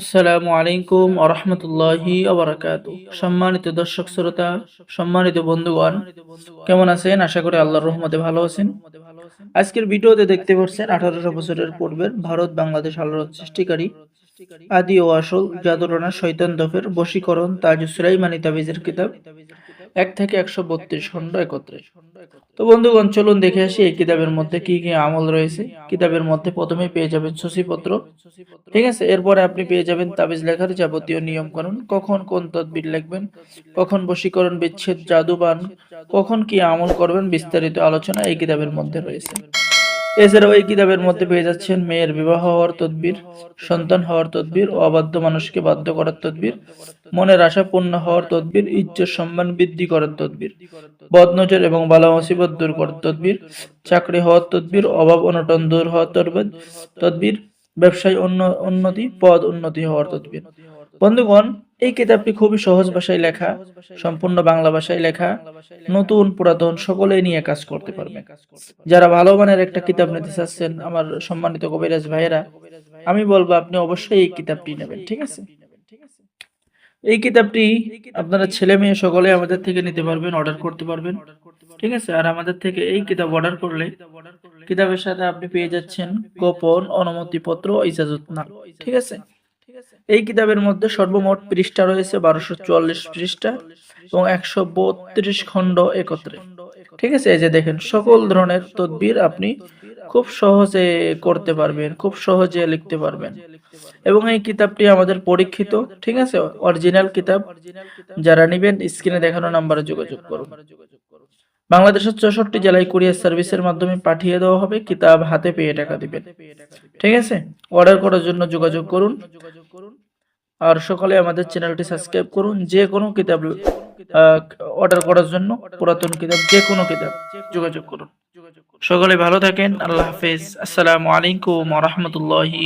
আসসালামু আলাইকুম আরহামতুল্লাহি সম্মানিত দর্শক শ্রোতা, সম্মানিত বন্ধুগণ, কেমন আছেন? আশা করি আল্লাহর রহমতে ভালো আছেন। আজকের ভিডিওতে দেখতে পাচ্ছেন আঠারোশো বছরের পূর্বের ভারত বাংলাদেশ আলোড়ন সৃষ্টিকারী আদি ও আসল জাদুরনা শৈতান দফের বশীকরণ তাজ মানিতাবিজের তাবিজের কিতাব। এক থেকে একশো বত্রিশ খণ্ড একত্রে তো বন্ধুগণ চলুন দেখে আসি এই কিতাবের মধ্যে কি কি আমল রয়েছে। কিতাবের মধ্যে প্রথমে পেয়ে যাবেন সূচিপত্র। ঠিক আছে এরপরে আপনি পেয়ে যাবেন তাবিজ লেখার যাবতীয় নিয়মকানুন। কখন কোন তদবির লিখবেন কখন বশীকরণ বিচ্ছেদ জাদুবান কখন কি আমল করবেন বিস্তারিত আলোচনা এই কিতাবের মধ্যে রয়েছে। এছাড়াও এই কিতাবের মধ্যে পেয়ে যাচ্ছেন মেয়ের বিবাহ হওয়ার তদবির, সন্তান হওয়ার তদবির, অবাধ্য মানুষকে বাধ্য করার তদবির, মনের আশা পূর্ণ হওয়ার তদবির, ইজ্জত সম্মান বৃদ্ধি করার তদবির, বদনজর এবং বালা মুসিবত দূর করার তদবির, চাকরি হওয়ার তদবির, অভাব অনটন দূর হওয়ার তদবির তদবির, ব্যবসায় উন্ন- উন্নতি, পদ উন্নতি হওয়ার তদবির। বন্ধুগণ এই কিতাবটি খুবই সহজ ভাষায় লেখা, সম্পূর্ণ বাংলা ভাষায় লেখা, নতুন, পুরাতন, সকলেই নিয়ে কাজ করতে পারবে। যারা ভালো মানের একটা কিতাব নিতে চাচ্ছেন, আমার সম্মানিত কবিরাজ ভাইয়েরা, আমি বলব আপনি অবশ্যই এই কিতাবটি নেবেন, ঠিক আছে? এই কিতাবটি আপনারা ছেলে মেয়ে সকলে আমাদের থেকে নিতে পারবেন, অর্ডার করতে পারবেন, ঠিক আছে? আর আমাদের থেকে এই কিতাব অর্ডার করলে কিতাবের সাথে আপনি পেয়ে যাচ্ছেন গোপন অনুমতিপত্র ইজাজত না ঠিক আছে? এই কিতাবের মধ্যে সর্বমোট পৃষ্ঠা রয়েছে বারোশো চুয়াল্লিশ পৃষ্ঠা এবং একশো বত্রিশ খণ্ড একত্রে। ঠিক আছে? এই যে দেখেন, সকল ধরনের তদবির আপনি খুব সহজে করতে পারবেন, খুব সহজে লিখতে পারবেন। এবং এই কিতাবটি আমাদের পরীক্ষিত, ঠিক আছে? অরিজিনাল কিতাব। যারা নিবেন, স্ক্রিনে দেখানো নাম্বারে যোগাযোগ করুন। বাংলাদেশের চৌষট্টি জেলায় কুরিয়ার সার্ভিসের মাধ্যমে পাঠিয়ে দেওয়া হবে। কিতাব হাতে পেয়ে টাকা দিবেন। ঠিক আছে? অর্ডার করার জন্য যোগাযোগ করুন। আর সকালে আমাদের চ্যানেলটি সাবস্ক্রাইব করুন। যে কোনো কিতাব অর্ডার করার জন্য পুরাতন কিতাব, যে কোনো কিতাব যোগাযোগ করুন। সকলে ভালো থাকেন। আল্লাহ হাফেজ। আসসালামু আলাইকুম রাহমাতুল্লাহি